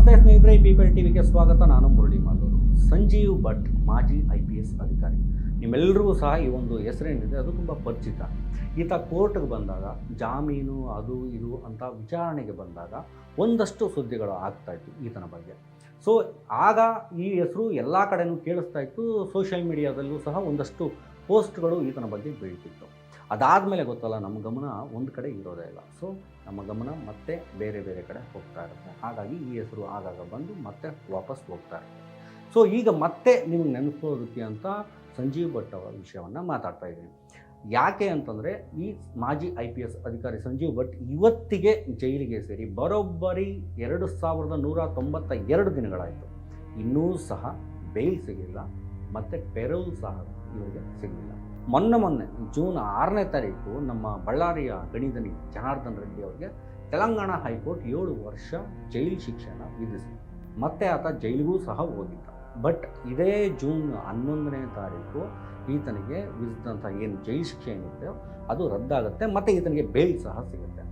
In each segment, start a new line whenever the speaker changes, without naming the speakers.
ನಮಸ್ತೆ ಸ್ನೇಹಿತರೆ ಪೀಪಲ್ ಟಿವಿಗೆ ಸ್ವಾಗತ. ನಾನು ಮುರಳಿ ಮಾಧವರು ಸಂಜೀವ್ ಭಟ್, ಮಾಜಿ ಐ ಪಿ ಎಸ್ ಅಧಿಕಾರಿ. ನಿಮ್ಮೆಲ್ಲರಿಗೂ ಸಹ ಈ ಒಂದು ಹೆಸರೇನಿದೆ ಅದು ತುಂಬ ಪರಿಚಿತ. ಈತ ಕೋರ್ಟ್ಗೆ ಬಂದಾಗ, ಜಾಮೀನು, ಅದು ಇದು ಅಂತ ವಿಚಾರಣೆಗೆ ಬಂದಾಗ ಒಂದಷ್ಟು ಸುದ್ದಿಗಳು ಆಗ್ತಾ ಇತ್ತು ಈತನ ಬಗ್ಗೆ. ಸೊ ಆಗ ಈ ಹೆಸರು ಎಲ್ಲ ಕಡೆನೂ ಕೇಳಿಸ್ತಾ ಇತ್ತು. ಸೋಷಿಯಲ್ ಮೀಡಿಯಾದಲ್ಲೂ ಸಹ ಒಂದಷ್ಟು ಪೋಸ್ಟ್ಗಳು ಈತನ ಬಗ್ಗೆ ಬೀಳ್ತಿತ್ತು. ಅದಾದಮೇಲೆ ಗೊತ್ತಲ್ಲ, ನಮ್ಮ ಗಮನ ಒಂದು ಕಡೆ ಇರೋದೇ ಇಲ್ಲ. ಸೊ ನಮ್ಮ ಗಮನ ಮತ್ತೆ ಬೇರೆ ಬೇರೆ ಕಡೆ ಹೋಗ್ತಾ ಇರುತ್ತೆ. ಹಾಗಾಗಿ ಈ ಹೆಸರು ಆಗಾಗ ಬಂದು ಮತ್ತೆ ವಾಪಸ್ ಹೋಗ್ತಾ ಇರುತ್ತೆ. ಸೊ ಈಗ ಮತ್ತೆ ನಿಮ್ಗೆ ನೆನಪೋದಕ್ಕೆ ಅಂತ ಸಂಜೀವ್ ಭಟ್ ಅವರ ವಿಷಯವನ್ನು ಮಾತಾಡ್ತಾ ಇದ್ದೀನಿ. ಯಾಕೆ ಅಂತಂದರೆ, ಈ ಮಾಜಿ ಐ ಪಿ ಎಸ್ ಅಧಿಕಾರಿ ಸಂಜೀವ್ ಭಟ್ ಇವತ್ತಿಗೆ ಜೈಲಿಗೆ ಸೇರಿ ಬರೋಬ್ಬರಿ ಎರಡು ಸಾವಿರದ ನೂರ ತೊಂಬತ್ತ ಎರಡು ದಿನಗಳಾಯಿತು. ಇನ್ನೂ ಸಹ ಬೇಲ್ ಸಿಗಲಿಲ್ಲ ಮತ್ತು ಪೆರೋಲ್ ಸಹ ಇವರಿಗೆ ಸಿಗಲಿಲ್ಲ. ಮೊನ್ನೆ ಮೊನ್ನೆ, ಜೂನ್ ಆರನೇ ತಾರೀಕು ನಮ್ಮ ಬಳ್ಳಾರಿಯ ಗಣಿದನಿ ಜನಾರ್ದನ್ ರೆಡ್ಡಿ ಅವರಿಗೆ ತೆಲಂಗಾಣ ಹೈಕೋರ್ಟ್ ಏಳು ವರ್ಷ ಜೈಲು ಶಿಕ್ಷೆಯನ್ನು ವಿಧಿಸಿದೆ. ಮತ್ತೆ ಆತ ಜೈಲಿಗೂ ಸಹ ಹೋಗಿದ್ದ. ಬಟ್ ಇದೇ ಜೂನ್ ಹನ್ನೊಂದನೇ ತಾರೀಕು ಈತನಿಗೆ ವಿಧಿಸಿದಂಥ ಏನು ಜೈಲು ಶಿಕ್ಷೆ ಏನಿದೆ ಅದು ರದ್ದಾಗುತ್ತೆ, ಮತ್ತು ಈತನಿಗೆ ಬೇಲ್ ಸಹ ಸಿಗುತ್ತೆ.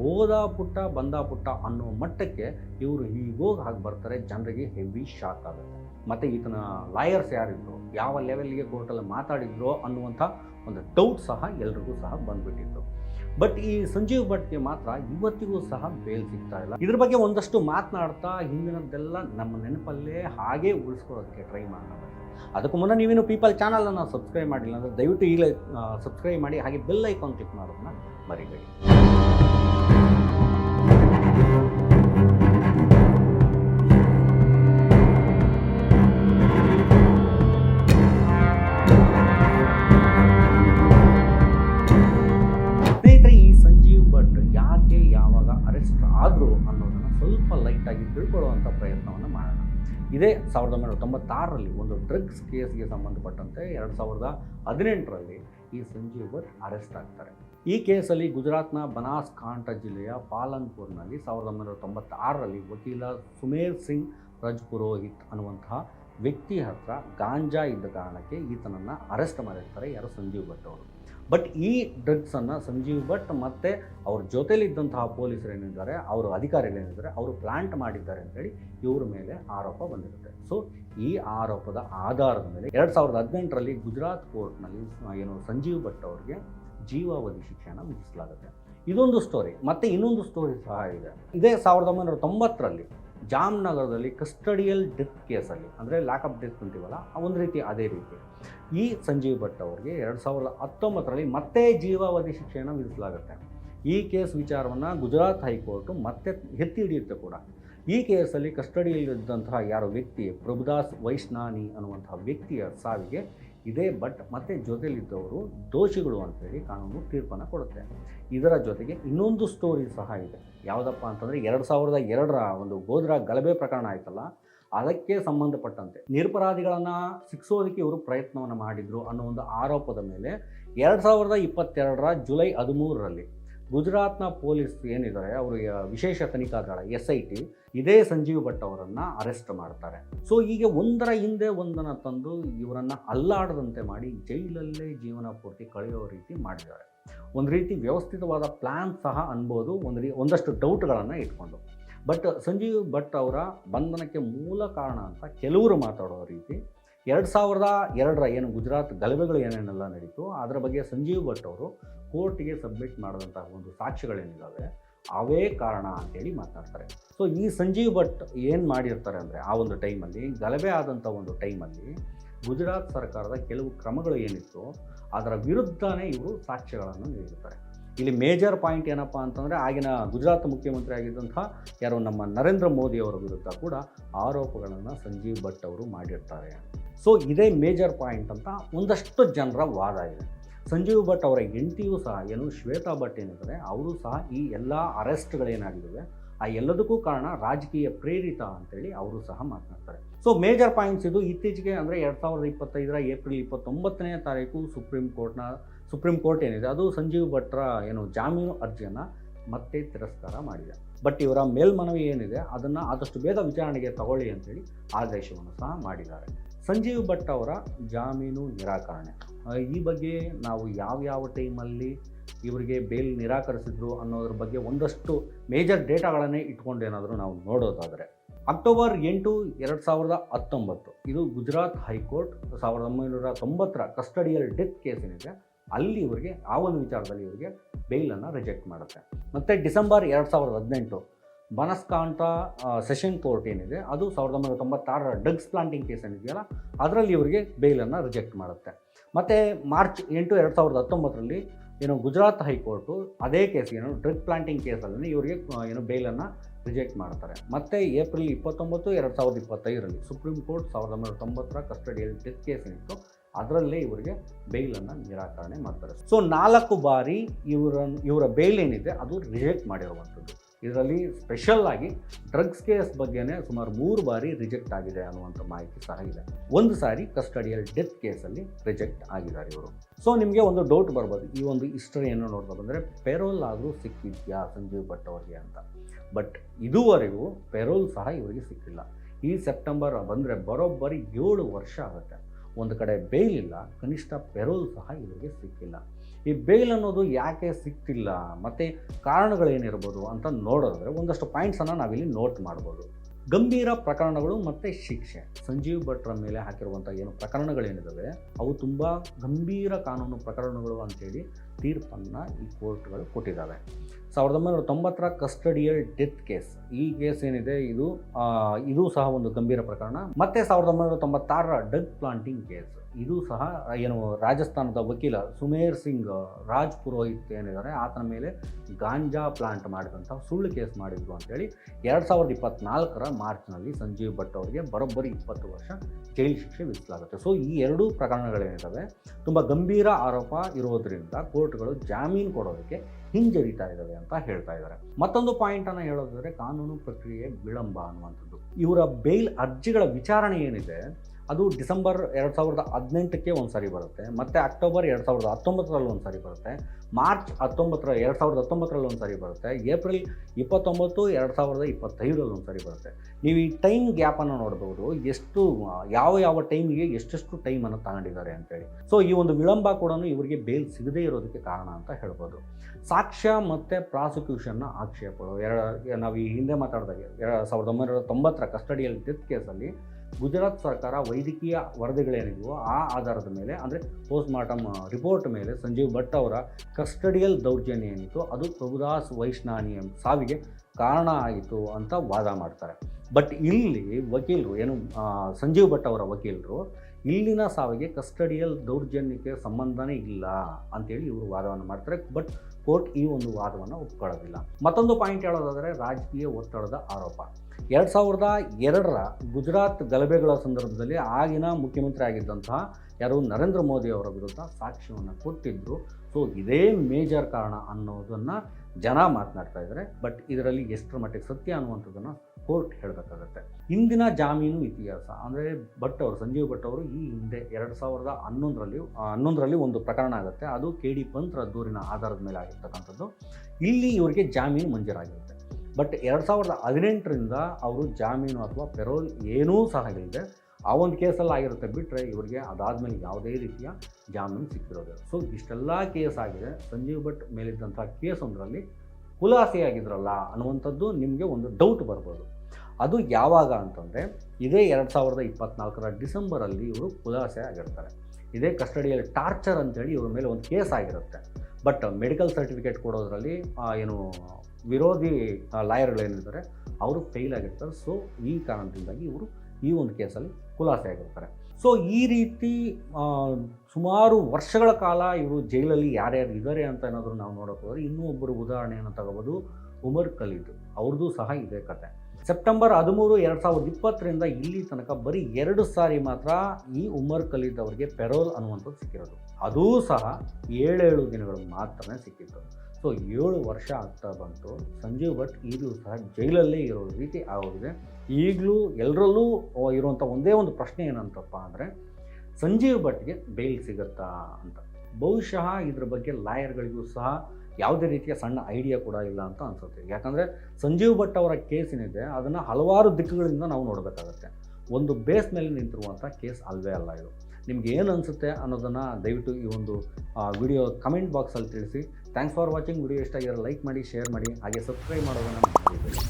ಹೋದ ಪುಟ್ಟ, ಬಂದ ಪುಟ್ಟ ಅನ್ನೋ ಮಟ್ಟಕ್ಕೆ ಇವರು ಹೀಗೋಗಿ ಹಾಗೆ ಬರ್ತಾರೆ, ಜನರಿಗೆ ಹೆವಿ ಶಾಕ್ ಆಗುತ್ತೆ. ಮತ್ತು ಈತನ ಲಾಯರ್ಸ್ ಯಾರಿದ್ರು, ಯಾವ ಲೆವೆಲ್ಗೆ ಕೋರ್ಟಲ್ಲಿ ಮಾತಾಡಿದ್ರು ಅನ್ನುವಂಥ ಒಂದು ಡೌಟ್ ಸಹ ಎಲ್ರಿಗೂ ಸಹ ಬಂದ್ಬಿಟ್ಟಿತ್ತು. ಬಟ್ ಈ ಸಂಜೀವ್ ಭಟ್ಗೆ ಮಾತ್ರ ಇವತ್ತಿಗೂ ಸಹ ಬೇಲ್ ಸಿಗ್ತಾ ಇಲ್ಲ. ಇದ್ರ ಬಗ್ಗೆ ಒಂದಷ್ಟು ಮಾತನಾಡ್ತಾ ಹಿಂದಿನದ್ದೆಲ್ಲ ನಮ್ಮ ನೆನಪಲ್ಲೇ ಹಾಗೇ ಉಳಿಸ್ಕೊಳ್ಳೋದಕ್ಕೆ ಟ್ರೈ ಮಾಡೋಣ. ಅದಕ್ಕೂ ಮುನ್ನ ನೀವೇನು ಪೀಪಲ್ ಚಾನಲನ್ನು ಸಬ್ಸ್ಕ್ರೈಬ್ ಮಾಡಿಲ್ಲ ಅಂದರೆ ದಯವಿಟ್ಟು ಈಗಲೇ ಸಬ್ಸ್ಕ್ರೈಬ್ ಮಾಡಿ ಹಾಗೆ ಬೆಲ್ ಐಕಾನ್ ಕ್ಲಿಕ್ ಮಾಡೋದನ್ನ ಮರಿಬೇಡಿ. ಸ್ನೇಹಿತರೆ, ಈ ಸಂಜೀವ್ ಭಟ್ ಯಾಕೆ ಯಾವಾಗ ಅರೆಸ್ಟ್ ಆದರು ಅನ್ನೋದನ್ನು ಸ್ವಲ್ಪ ಲೈಟಾಗಿ ಮಾಡೋಣ ಇದೇ ಸಾವಿರದ ಒಂಬೈನೂರ ತೊಂಬತ್ತಾರರಲ್ಲಿ ಒಂದು ಡ್ರಗ್ಸ್ ಕೇಸ್ಗೆ ಸಂಬಂಧಪಟ್ಟಂತೆ ಎರಡು ಸಾವಿರದ ಹದಿನೆಂಟರಲ್ಲಿ ಈ ಸಂಜೀವ್ ಭಟ್ ಅರೆಸ್ಟ್ ಆಗ್ತಾರೆ. ಈ ಕೇಸಲ್ಲಿ ಗುಜರಾತ್ನ ಬನಾಸ್ ಕಾಂಟ ಜಿಲ್ಲೆಯ ಪಾಲನ್ಪುರ್ನಲ್ಲಿ ಸಾವಿರದ ಒಂಬೈನೂರ ತೊಂಬತ್ತಾರರಲ್ಲಿ ವಕೀಲ ಸುಮೇರ್ ಸಿಂಗ್ ರಜ್ ಪುರೋಹಿತ್ ಅನ್ನುವಂತಹ ವ್ಯಕ್ತಿ ಹತ್ರ ಗಾಂಜಾ ಇದ್ದ ಕಾರಣಕ್ಕೆ ಈತನನ್ನು ಅರೆಸ್ಟ್ ಮಾಡಿರ್ತಾರೆ ಯಾರು ಸಂಜೀವ್ ಭಟ್ ಅವರು. ಬಟ್ ಈ ಡ್ರಗ್ಸನ್ನು ಸಂಜೀವ್ ಭಟ್ ಮತ್ತು ಅವ್ರ ಜೊತೆಲಿದ್ದಂತಹ ಪೊಲೀಸರು ಏನಿದ್ದಾರೆ, ಅವರು ಅಧಿಕಾರಿಗಳು ಏನಿದ್ದಾರೆ, ಅವರು ಪ್ಲಾಂಟ್ ಮಾಡಿದ್ದಾರೆ ಅಂತೇಳಿ ಇವ್ರ ಮೇಲೆ ಆರೋಪ ಬಂದಿರುತ್ತೆ. ಸೊ ಈ ಆರೋಪದ ಆಧಾರದ ಮೇಲೆ ಎರಡು ಸಾವಿರದ ಹದಿನೆಂಟರಲ್ಲಿ ಗುಜರಾತ್ ಕೋರ್ಟ್ನಲ್ಲಿ ಏನು ಸಂಜೀವ್ ಭಟ್ ಅವರಿಗೆ ಜೀವಾವಧಿ ಶಿಕ್ಷಣ ವಿಧಿಸಲಾಗುತ್ತೆ. ಇದೊಂದು ಸ್ಟೋರಿ ಮತ್ತು ಇನ್ನೊಂದು ಸ್ಟೋರಿ ಸಹ ಇದೆ. ಇದೇ ಸಾವಿರದ ಒಂಬೈನೂರ ತೊಂಬತ್ತರಲ್ಲಿ ಜಾಮ್ನಗರದಲ್ಲಿ ಕಸ್ಟಡಿಯಲ್ ಡೆತ್ ಕೇಸಲ್ಲಿ ಅಂದರೆ ಲ್ಯಾಕ್ ಆಫ್ ಡೆತ್ ಅಂತೀವಲ್ಲ ಒಂದು ರೀತಿ ಅದೇ ರೀತಿ. ಈ ಸಂಜೀವ್ ಭಟ್ ಅವರಿಗೆ ಎರಡು ಸಾವಿರದ ಹತ್ತೊಂಬತ್ತರಲ್ಲಿ ಮತ್ತೆ ಜೀವಾವಧಿ ಶಿಕ್ಷೆಯನ್ನು ವಿಧಿಸಲಾಗುತ್ತೆ. ಈ ಕೇಸ್ ವಿಚಾರವನ್ನು ಗುಜರಾತ್ ಹೈಕೋರ್ಟು ಮತ್ತೆ ಎತ್ತಿ ಹಿಡಿಯುತ್ತೆ ಕೂಡ. ಈ ಕೇಸಲ್ಲಿ ಕಸ್ಟಡಿಯಲ್ಲಿದ್ದಂತಹ ಯಾರೋ ವ್ಯಕ್ತಿ, ಪ್ರಭುದಾಸ್ ವೈಷ್ಣಾನಿ ಅನ್ನುವಂತಹ ವ್ಯಕ್ತಿಯ ಸಾವಿಗೆ ಇದೇ ಬಟ್ ಮತ್ತೆ ಜೊತೆಲಿದ್ದವರು ದೋಷಿಗಳು ಅಂತೇಳಿ ಕಾನೂನು ತೀರ್ಪನ್ನು ಕೊಡುತ್ತೆ. ಇದರ ಜೊತೆಗೆ ಇನ್ನೊಂದು ಸ್ಟೋರಿ ಸಹ ಇದೆ. ಯಾವುದಪ್ಪ ಅಂತಂದರೆ ಎರಡು ಸಾವಿರದ ಎರಡರ ಒಂದು ಗೋದ್ರಾ ಗಲಭೆ ಪ್ರಕರಣ ಆಯ್ತಲ್ಲ, ಅದಕ್ಕೆ ಸಂಬಂಧಪಟ್ಟಂತೆ ನಿರಪರಾಧಿಗಳನ್ನು ಶಿಕ್ಷೋದಕ್ಕೆ ಇವರು ಪ್ರಯತ್ನವನ್ನು ಮಾಡಿದರು ಅನ್ನೋ ಒಂದು ಆರೋಪದ ಮೇಲೆ ಎರಡು ಸಾವಿರದ ಇಪ್ಪತ್ತೆರಡರ ಜುಲೈ ಹದಿಮೂರರಲ್ಲಿ ಗುಜರಾತ್ನ ಪೊಲೀಸ್ ಏನಿದ್ದಾರೆ ಅವರು ವಿಶೇಷ ತನಿಖಾ ದಳ ಎಸ್ ಐ ಟಿ, ಇದೇ ಸಂಜೀವ್ ಭಟ್ ಅವರನ್ನು ಅರೆಸ್ಟ್ ಮಾಡ್ತಾರೆ. ಸೊ, ಹೀಗೆ ಒಂದರ ಹಿಂದೆ ಒಂದನ್ನು ತಂದು ಇವರನ್ನು ಅಲ್ಲಾಡದಂತೆ ಮಾಡಿ ಜೈಲಲ್ಲೇ ಜೀವನ ಪೂರ್ತಿ ಕಳೆಯೋ ರೀತಿ ಮಾಡಿದ್ದಾರೆ. ಒಂದು ರೀತಿ ವ್ಯವಸ್ಥಿತವಾದ ಪ್ಲ್ಯಾನ್ ಸಹ ಅನ್ಬೋದು, ಒಂದು ರೀ, ಒಂದಷ್ಟು ಡೌಟ್ಗಳನ್ನು ಇಟ್ಕೊಂಡು. ಬಟ್ ಸಂಜೀವ್ ಭಟ್ ಅವರ ಬಂಧನಕ್ಕೆ ಮೂಲ ಕಾರಣ ಅಂತ ಕೆಲವರು ಮಾತಾಡೋ ರೀತಿ ಎರಡು ಸಾವಿರದ ಎರಡರ ಏನು ಗುಜರಾತ್ ಗಲಭೆಗಳು ಏನೇನೆಲ್ಲ ನಡೀತು ಅದರ ಬಗ್ಗೆ ಸಂಜೀವ್ ಭಟ್ ಅವರು ಕೋರ್ಟ್ಗೆ ಸಬ್ಮಿಟ್ ಮಾಡಿದಂತಹ ಒಂದು ಸಾಕ್ಷ್ಯಗಳೇನಿದ್ದಾವೆ ಅವೇ ಕಾರಣ ಅಂತೇಳಿ ಮಾತಾಡ್ತಾರೆ. ಸೊ ಈ ಸಂಜೀವ್ ಭಟ್ ಏನು ಮಾಡಿರ್ತಾರೆ ಅಂದರೆ ಆ ಒಂದು ಟೈಮಲ್ಲಿ, ಗಲಭೆ ಆದಂಥ ಒಂದು ಟೈಮಲ್ಲಿ ಗುಜರಾತ್ ಸರ್ಕಾರದ ಕೆಲವು ಕ್ರಮಗಳು ಏನಿತ್ತು ಅದರ ವಿರುದ್ಧನೇ ಇವರು ಸಾಕ್ಷ್ಯಗಳನ್ನು ನೀಡಿರ್ತಾರೆ. ಇಲ್ಲಿ ಮೇಜರ್ ಪಾಯಿಂಟ್ ಏನಪ್ಪ ಅಂತಂದರೆ ಆಗಿನ ಗುಜರಾತ್ ಮುಖ್ಯಮಂತ್ರಿ ಆಗಿದ್ದಂಥ ಯಾರೋ ನಮ್ಮ ನರೇಂದ್ರ ಮೋದಿ ಅವರ ವಿರುದ್ಧ ಕೂಡ ಆರೋಪಗಳನ್ನು ಸಂಜೀವ್ ಭಟ್ ಅವರು ಮಾಡಿರ್ತಾರೆ ಸೊ ಇದೇ ಮೇಜರ್ ಪಾಯಿಂಟ್ ಅಂತ ಒಂದಷ್ಟು ಜನರ ವಾದ ಇದೆ. ಸಂಜೀವ್ ಭಟ್ ಅವರ ಹೆಂಡತಿಯೂ ಸಹ, ಏನು ಶ್ವೇತಾ ಭಟ್ ಏನಿದ್ದಾರೆ, ಅವರು ಸಹ ಈ ಎಲ್ಲ ಅರೆಸ್ಟ್ಗಳೇನಾಗಿದ್ದಾವೆ ಆ ಎಲ್ಲದಕ್ಕೂ ಕಾರಣ ರಾಜಕೀಯ ಪ್ರೇರಿತ ಅಂತೇಳಿ ಅವರು ಸಹ ಮಾತನಾಡ್ತಾರೆ. ಸೊ ಮೇಜರ್ ಪಾಯಿಂಟ್ಸ್ ಇದು. ಇತ್ತೀಚೆಗೆ ಅಂದರೆ ಎರಡು ಸಾವಿರದ ಇಪ್ಪತ್ತೈದರ ಏಪ್ರಿಲ್ ಇಪ್ಪತ್ತೊಂಬತ್ತನೇ ತಾರೀಕು ಸುಪ್ರೀಂ ಕೋರ್ಟ್ನ, ಸುಪ್ರೀಂ ಕೋರ್ಟ್ ಏನಿದೆ, ಅದು ಸಂಜೀವ್ ಭಟ್ರ ಏನು ಜಾಮೀನು ಅರ್ಜಿಯನ್ನು ಮತ್ತೆ ತಿರಸ್ಕಾರ ಮಾಡಿದೆ. ಬಟ್ ಇವರ ಮೇಲ್ಮನವಿ ಏನಿದೆ, ಅದನ್ನು ಆದಷ್ಟು ಬೇಗ ವಿಚಾರಣೆಗೆ ತಗೊಳ್ಳಿ ಅಂತೇಳಿ ಆದೇಶವನ್ನು ಸಹ ಮಾಡಿದ್ದಾರೆ. ಸಂಜೀವ್ ಭಟ್ ಅವರ ಜಾಮೀನು ನಿರಾಕರಣೆ. ಈ ಬಗ್ಗೆ ನಾವು ಯಾವ ಯಾವ ಟೈಮಲ್ಲಿ ಇವರಿಗೆ ಬೇಲ್ ನಿರಾಕರಿಸಿದ್ರು ಅನ್ನೋದ್ರ ಬಗ್ಗೆ ಒಂದಷ್ಟು ಮೇಜರ್ ಡೇಟಾಗಳನ್ನೇ ಇಟ್ಕೊಂಡೇನಾದರೂ ನಾವು ನೋಡೋದಾದರೆ, ಅಕ್ಟೋಬರ್ ಎಂಟು ಎರಡು ಸಾವಿರದ ಹತ್ತೊಂಬತ್ತು, ಇದು ಗುಜರಾತ್ ಹೈಕೋರ್ಟ್ ಸಾವಿರದ ಒಂಬೈನೂರ ತೊಂಬತ್ತರ ಕಸ್ಟಡಿಯಲ್ ಡೆತ್ ಕೇಸ್ ಏನಿದೆ, ಅಲ್ಲಿ ಇವರಿಗೆ, ಆ ಒಂದು ವಿಚಾರದಲ್ಲಿ ಇವರಿಗೆ ಬೇಲನ್ನು ರಿಜೆಕ್ಟ್ ಮಾಡುತ್ತೆ. ಮತ್ತು ಡಿಸೆಂಬರ್ ಎರಡು ಸಾವಿರದ ಹದಿನೆಂಟು ಬನಸ್ಕಾಂತ ಸೆಷನ್ ಕೋರ್ಟ್ ಏನಿದೆ, ಅದು ಸಾವಿರದ ಒಂಬೈನೂರ ತೊಂಬತ್ತಾರರ ಡ್ರಗ್ಸ್ ಪ್ಲಾಂಟಿಂಗ್ ಕೇಸ್ ಏನಿದೆಯಲ್ಲ, ಅದರಲ್ಲಿ ಇವರಿಗೆ ಬೇಲನ್ನು ರಿಜೆಕ್ಟ್ ಮಾಡುತ್ತೆ. ಮತ್ತು ಮಾರ್ಚ್ ಎಂಟು ಎರಡು ಸಾವಿರದ ಹತ್ತೊಂಬತ್ತರಲ್ಲಿ ಏನು ಗುಜರಾತ್ ಹೈಕೋರ್ಟು ಅದೇ ಕೇಸ್, ಏನು ಡ್ರಗ್ ಪ್ಲಾಂಟಿಂಗ್ ಕೇಸಲ್ಲಿ ಇವರಿಗೆ ಏನು ಬೇಲನ್ನು ರಿಜೆಕ್ಟ್ ಮಾಡ್ತಾರೆ. ಮತ್ತು ಏಪ್ರಿಲ್ ಇಪ್ಪತ್ತೊಂಬತ್ತು, ಎರಡು ಸಾವಿರದ ಇಪ್ಪತ್ತೈದರಲ್ಲಿ ಸುಪ್ರೀಂ ಕೋರ್ಟ್ ಸಾವಿರದ ಒಂಬೈನೂರ ತೊಂಬತ್ತರ ಕಸ್ಟಡಿಯಲ್ಲಿ ಡೆತ್ ಕೇಸ್ ಇತ್ತು ಅದರಲ್ಲೇ ಇವರಿಗೆ ಬೇಲನ್ನು ನಿರಾಕರಣೆ ಮಾಡ್ತಾರೆ. ಸೊ ನಾಲ್ಕು ಬಾರಿ ಇವರ ಇವರ ಬೇಲ್ ಏನಿದೆ ಅದು ರಿಜೆಕ್ಟ್ ಮಾಡಿರುವಂಥದ್ದು. ಇದರಲ್ಲಿ ಸ್ಪೆಷಲ್ ಆಗಿ ಡ್ರಗ್ಸ್ ಕೇಸ್ ಬಗ್ಗೆನೇ ಸುಮಾರು ಮೂರು ಬಾರಿ ರಿಜೆಕ್ಟ್ ಆಗಿದೆ ಅನ್ನುವಂಥ ಮಾಹಿತಿ ಸಹ ಇದೆ. ಒಂದು ಸಾರಿ ಕಸ್ಟಡಿಯಲ್ ಡೆತ್ ಕೇಸಲ್ಲಿ ರಿಜೆಕ್ಟ್ ಆಗಿದ್ದಾರೆ ಇವರು. ಸೊ ನಿಮಗೆ ಒಂದು ಡೌಟ್ ಬರ್ಬೋದು. ಈ ಒಂದು ಹಿಸ್ಟರಿಯನ್ನು ನೋಡ್ತಾ ಬಂದರೆ ಪೆರೋಲ್ ಆದರೂ ಸಿಕ್ಕಿದ್ಯಾ ಸಂಜೀವ್ ಭಟ್ ಅವರಿಗೆ ಅಂತ. ಬಟ್ ಇದುವರೆಗೂ ಪೆರೋಲ್ ಸಹ ಇವರಿಗೆ ಸಿಕ್ಕಿಲ್ಲ. ಈ ಸೆಪ್ಟೆಂಬರ್ ಬಂದರೆ ಬರೋಬ್ಬರಿ ಏಳು ವರ್ಷ ಆಗುತ್ತೆ. ಒಂದು ಕಡೆ ಬೇಯಿಲ್ಲ ಕನಿಷ್ಠ ಪೆರೋಲ್ ಸಹ ಇವರಿಗೆ ಸಿಕ್ಕಿಲ್ಲ. ಈ ಬೇಲ್ ಅನ್ನೋದು ಯಾಕೆ ಸಿಕ್ತಿಲ್ಲ? ಮತ್ತು ಕಾರಣಗಳೇನಿರ್ಬೋದು ಅಂತ ನೋಡಿದ್ರೆ ಒಂದಷ್ಟು ಪಾಯಿಂಟ್ಸನ್ನು ನಾವಿಲ್ಲಿ ನೋಟ್ ಮಾಡ್ಬೋದು. ಗಂಭೀರ ಪ್ರಕರಣಗಳು ಮತ್ತು ಶಿಕ್ಷೆ. ಸಂಜೀವ್ ಭಟ್ರ ಮೇಲೆ ಹಾಕಿರುವಂಥ ಏನು ಪ್ರಕರಣಗಳೇನಿದ್ದಾವೆ ಅವು ತುಂಬ ಗಂಭೀರ ಕಾನೂನು ಪ್ರಕರಣಗಳು ಅಂಥೇಳಿ ತೀರ್ಪನ್ನು ಈ ಕೋರ್ಟ್ಗಳು ಕೊಟ್ಟಿದ್ದಾವೆ ಸಾವಿರದ ಒಂಬೈನೂರ ತೊಂಬತ್ತರ ಕಸ್ಟಡಿಯಲ್ ಡೆತ್ ಕೇಸ್. ಈ ಕೇಸ್ ಏನಿದೆ, ಇದು ಇದು ಸಹ ಒಂದು ಗಂಭೀರ ಪ್ರಕರಣ. ಮತ್ತೆ ಸಾವಿರದ ಒಂಬೈನೂರ ತೊಂಬತ್ತಾರರ ಡಗ್ ಪ್ಲಾಂಟಿಂಗ್ ಕೇಸ್. ಇದು ಸಹ, ಏನು, ರಾಜಸ್ಥಾನದ ವಕೀಲ ಸುಮೇರ್ ಸಿಂಗ್, ರಾಜ್ ಪುರೋಹಿತ್ ಏನಿದ್ದಾರೆ, ಆತನ ಮೇಲೆ ಗಾಂಜಾ ಪ್ಲಾಂಟ್ ಮಾಡಿದಂಥ ಸುಳ್ಳು ಕೇಸ್ ಮಾಡಿದ್ರು ಅಂತೇಳಿ ಎರಡು ಸಾವಿರದ ಇಪ್ಪತ್ನಾಲ್ಕರ ಮಾರ್ಚ್ನಲ್ಲಿ ಸಂಜೀವ್ ಭಟ್ ಅವರಿಗೆ ಬರೋಬ್ಬರಿ ಇಪ್ಪತ್ತು ವರ್ಷ ಜೈಲು ಶಿಕ್ಷೆ ವಿಧಿಸಲಾಗುತ್ತೆ. ಸೊ ಈ ಎರಡೂ ಪ್ರಕರಣಗಳೇನಿದ್ದಾವೆ, ತುಂಬ ಗಂಭೀರ ಆರೋಪ ಇರೋದರಿಂದ ಕೋರ್ಟ್ಗಳು ಜಾಮೀನು ಕೊಡೋದಕ್ಕೆ ಹಿಂಜರಿತಾ ಇದ್ದಾವೆ ಅಂತ ಹೇಳ್ತಾ ಇದ್ದಾರೆ. ಮತ್ತೊಂದು ಪಾಯಿಂಟ್ ಅನ್ನ ಹೇಳೋದಾದ್ರೆ, ಕಾನೂನು ಪ್ರಕ್ರಿಯೆ ವಿಳಂಬ ಅನ್ನುವಂಥದ್ದು. ಇವರ ಬೇಲ್ ಅರ್ಜಿಗಳ ವಿಚಾರಣೆ ಏನಿದೆ ಅದು ಡಿಸೆಂಬರ್ ಎರಡು ಸಾವಿರದ ಹದಿನೆಂಟಕ್ಕೆ ಒಂದು ಸಾರಿ ಬರುತ್ತೆ, ಮತ್ತು ಅಕ್ಟೋಬರ್ ಎರಡು ಸಾವಿರದ ಹತ್ತೊಂಬತ್ತರಲ್ಲಿ ಒಂದು ಸಾರಿ ಬರುತ್ತೆ, ಮಾರ್ಚ್ ಹತ್ತೊಂಬತ್ತರ, ಎರಡು ಸಾವಿರದ ಹತ್ತೊಂಬತ್ತರಲ್ಲಿ ಒಂದು ಸಾರಿ ಬರುತ್ತೆ, ಏಪ್ರಿಲ್ ಇಪ್ಪತ್ತೊಂಬತ್ತು, ಎರಡು ಸಾವಿರದ ಇಪ್ಪತ್ತೈದರಲ್ಲಿ ಒಂದು ಸಾರಿ ಬರುತ್ತೆ. ನೀವು ಈ ಟೈಮ್ ಗ್ಯಾಪನ್ನು ನೋಡ್ಬೋದು, ಎಷ್ಟು, ಯಾವ ಯಾವ ಟೈಮಿಗೆ ಎಷ್ಟೆಷ್ಟು ಟೈಮನ್ನು ತಗೊಂಡಿದ್ದಾರೆ ಅಂತೇಳಿ. ಸೊ ಈ ಒಂದು ವಿಳಂಬ ಕೂಡ ಇವರಿಗೆ ಬೇಲ್ ಸಿಗದೇ ಇರೋದಕ್ಕೆ ಕಾರಣ ಅಂತ ಹೇಳ್ಬೋದು. ಸಾಕ್ಷ್ಯ ಮತ್ತು ಪ್ರಾಸಿಕ್ಯೂಷನ್ನ ಆಕ್ಷೇಪಗಳು, ಎರಡು, ನಾವು ಈ ಹಿಂದೆ ಮಾತಾಡಿದಾಗ ಎರಡು ಸಾವಿರದ ಒಂಬೈನೂರ ತೊಂಬತ್ತರ ಕಸ್ಟಡಿಯಲ್ಲಿ ಡೆತ್ ಕೇಸಲ್ಲಿ ಗುಜರಾತ್ ಸರ್ಕಾರ ವೈದ್ಯಕೀಯ ವರದಿಗಳೇನಿದೆಯೋ ಆ ಆಧಾರದ ಮೇಲೆ, ಅಂದರೆ ಪೋಸ್ಟ್ ಮಾರ್ಟಮ್ ರಿಪೋರ್ಟ್ ಮೇಲೆ ಸಂಜೀವ್ ಭಟ್ ಅವರ ಕಸ್ಟಡಿಯಲ್ ದೌರ್ಜನ್ಯ ಏನಿತ್ತು ಅದು ಪ್ರಭುದಾಸ್ ವೈಷ್ಣಾನಿ ಸಾವಿಗೆ ಕಾರಣ ಆಯಿತು ಅಂತ ವಾದ ಮಾಡ್ತಾರೆ. ಬಟ್ ಇಲ್ಲಿ ವಕೀಲರು ಏನು ಸಂಜೀವ್ ಭಟ್ ಅವರ ವಕೀಲರು ಇಲ್ಲಿನ ಸಾವಿಗೆ ಕಸ್ಟಡಿಯಲ್ ದೌರ್ಜನ್ಯಕ್ಕೆ ಸಂಬಂಧನೇ ಇಲ್ಲ ಅಂತೇಳಿ ಇವರು ವಾದವನ್ನು ಮಾಡ್ತಾರೆ. ಬಟ್ ಕೋರ್ಟ್ ಈ ಒಂದು ವಾದವನ್ನು ಒಪ್ಕೊಳ್ಳೋದಿಲ್ಲ. ಮತ್ತೊಂದು ಪಾಯಿಂಟ್ ಹೇಳೋದಾದರೆ ರಾಜಕೀಯ ಒತ್ತಡದ ಆರೋಪ. ಎರಡು ಸಾವಿರದ ಎರಡರ ಗುಜರಾತ್ ಗಲಭೆಗಳ ಸಂದರ್ಭದಲ್ಲಿ ಆಗಿನ ಮುಖ್ಯಮಂತ್ರಿ ಆಗಿದ್ದಂತಹ ಯಾರು ನರೇಂದ್ರ ಮೋದಿ ಅವರ ವಿರುದ್ಧ ಸಾಕ್ಷ್ಯವನ್ನು ಕೊಟ್ಟಿದ್ದರು ಸೊ ಇದೇ ಮೇಜರ್ ಕಾರಣ ಅನ್ನೋದನ್ನು ಜನ ಮಾತನಾಡ್ತಾ ಇದ್ದಾರೆ ಬಟ್ ಇದರಲ್ಲಿ ಎಷ್ಟರ ಮಟ್ಟಿಗೆ ಸತ್ಯ ಅನ್ನುವಂಥದ್ದನ್ನು ಕೋರ್ಟ್ ಹೇಳಬೇಕಾಗತ್ತೆ. ಇಂದಿನ ಜಾಮೀನು ಇತಿಹಾಸ ಅಂದರೆ ಭಟ್ ಅವರು, ಸಂಜೀವ್ ಭಟ್ ಅವರು ಈ ಹಿಂದೆ ಎರಡು ಸಾವಿರದ ಹನ್ನೊಂದರಲ್ಲಿ ಹನ್ನೊಂದರಲ್ಲಿ ಒಂದು ಪ್ರಕರಣ ಆಗುತ್ತೆ. ಅದು ಕೆ ಡಿ ಪಂತ್ರ ದೂರಿನ ಆಧಾರದ ಮೇಲೆ ಆಗಿರ್ತಕ್ಕಂಥದ್ದು. ಇಲ್ಲಿ ಇವರಿಗೆ ಜಾಮೀನು ಮಂಜೂರಾಗಿರುತ್ತೆ. ಬಟ್ ಎರಡು ಸಾವಿರದ ಹದಿನೆಂಟರಿಂದ ಅವರು ಜಾಮೀನು ಅಥವಾ ಪೆರೋಲ್ ಏನೂ ಸಹ ಇಲ್ಲದೆ ಆ ಒಂದು ಕೇಸಲ್ಲಿ ಆಗಿರುತ್ತೆ. ಬಿಟ್ಟರೆ ಇವರಿಗೆ ಅದಾದಮೇಲೆ ಯಾವುದೇ ರೀತಿಯ ಜಾಮೀನು ಸಿಕ್ಕಿರೋದು. ಸೊ ಇಷ್ಟೆಲ್ಲ ಕೇಸ್ ಆಗಿದೆ. ಸಂಜೀವ್ ಭಟ್ ಮೇಲಿದ್ದಂಥ ಕೇಸ್ ಒಂದರಲ್ಲಿ ಖುಲಾಸೆಯಾಗಿದ್ರಲ್ಲ ಅನ್ನುವಂಥದ್ದು ನಿಮಗೆ ಒಂದು ಡೌಟ್ ಬರ್ಬೋದು. ಅದು ಯಾವಾಗ ಅಂತಂದರೆ, ಇದೇ ಎರಡು ಸಾವಿರದ ಇಪ್ಪತ್ನಾಲ್ಕರ ಡಿಸೆಂಬರಲ್ಲಿ ಇವರು ಖುಲಾಸೆ ಆಗಿರ್ತಾರೆ. ಇದೇ ಕಸ್ಟಡಿಯಲ್ಲಿ ಟಾರ್ಚರ್ ಅಂತೇಳಿ ಇವ್ರ ಮೇಲೆ ಒಂದು ಕೇಸ್ ಆಗಿರುತ್ತೆ. ಬಟ್ ಮೆಡಿಕಲ್ ಸರ್ಟಿಫಿಕೇಟ್ ಕೊಡೋದ್ರಲ್ಲಿ ಏನು ವಿರೋಧಿ ಲಾಯರ್ಗಳೇನಿದ್ದಾರೆ ಅವರು ಫೇಲ್ ಆಗಿರ್ತಾರೆ. ಸೊ ಈ ಕಾರಣದಿಂದಾಗಿ ಇವರು ಈ ಒಂದು ಕೇಸಲ್ಲಿ ಖುಲಾಸೆ ಆಗಿರ್ತಾರೆ ಸೊ ಈ ರೀತಿ ಸುಮಾರು ವರ್ಷಗಳ ಕಾಲ ಇವರು ಜೈಲಲ್ಲಿ ಯಾರ್ಯಾರು ಇದ್ದಾರೆ ಅಂತ ಏನಾದರೂ ನಾವು ನೋಡೋಕೆ ಹೋದರೆ ಇನ್ನೂ ಒಬ್ಬರು ಉದಾಹರಣೆಯನ್ನು ತಗೋಬೋದು. ಉಮರ್ ಖಲೀದ್. ಅವ್ರದ್ದು ಸಹ ಇದೇ ಕತೆ. ಸೆಪ್ಟೆಂಬರ್ ಹದಿಮೂರು ಎರಡು ಸಾವಿರದ ಇಪ್ಪತ್ತರಿಂದ ಇಲ್ಲಿ ತನಕ ಬರೀ ಎರಡು ಸಾರಿ ಮಾತ್ರ ಈ ಉಮರ್ ಖಲೀದ್ ಅವರಿಗೆ ಪೆರೋಲ್ ಅನ್ನುವಂಥದ್ದು ಸಿಕ್ಕಿರೋದು. ಅದೂ ಸಹ ಏಳೇಳು ದಿನಗಳು ಮಾತ್ರ ಸಿಕ್ಕಿತ್ತು. ಸೊ ಏಳು ವರ್ಷ ಆಗ್ತಾ ಬಂತು. ಸಂಜೀವ್ ಭಟ್ ಈಗಲೂ ಸಹ ಜೈಲಲ್ಲೇ ಇರೋ ರೀತಿ ಆಗೋಗಿದೆ. ಈಗಲೂ ಎಲ್ಲರಲ್ಲೂ ಇರುವಂಥ ಒಂದೇ ಒಂದು ಪ್ರಶ್ನೆ ಏನಂತಪ್ಪ ಅಂದರೆ, ಸಂಜೀವ್ ಭಟ್ಗೆ ಬೇಲ್ ಸಿಗುತ್ತಾ ಅಂತ. ಬಹುಶಃ ಇದ್ರ ಬಗ್ಗೆ ಲಾಯರ್ಗಳಿಗೂ ಸಹ ಯಾವುದೇ ರೀತಿಯ ಸಣ್ಣ ಐಡಿಯಾ ಕೂಡ ಇಲ್ಲ ಅಂತ ಅನ್ಸುತ್ತೆ. ಯಾಕಂದರೆ ಸಂಜೀವ್ ಭಟ್ ಅವರ ಕೇಸ್ ಏನಿದೆ, ಅದನ್ನು ಹಲವಾರು ದಿಕ್ಕುಗಳಿಂದ ನಾವು ನೋಡಬೇಕಾಗತ್ತೆ. ಒಂದು ಬೇಸ್ ಮೇಲೆ ನಿಂತಿರುವಂಥ ಕೇಸ್ ಅಲ್ವೇ ಅಲ್ಲ ಇದು. ನಿಮ್ಗೆ ಏನು ಅನಿಸುತ್ತೆ ಅನ್ನೋದನ್ನು ದಯವಿಟ್ಟು ಈ ಒಂದು ವಿಡಿಯೋ ಕಮೆಂಟ್ ಬಾಕ್ಸಲ್ಲಿ ತಿಳಿಸಿ. ಥ್ಯಾಂಕ್ಸ್ ಫಾರ್ ವಾಚಿಂಗ್ ವಿಡಿಯೋ ಇಷ್ಟ ಆಗಿರೋ ಲೈಕ್ ಮಾಡಿ ಶೇರ್ ಮಾಡಿ ಹಾಗೆ ಸಬ್ಸ್ಕ್ರೈಬ್ ಮಾಡೋದನ್ನು ಮರಿಬೇಡಿ.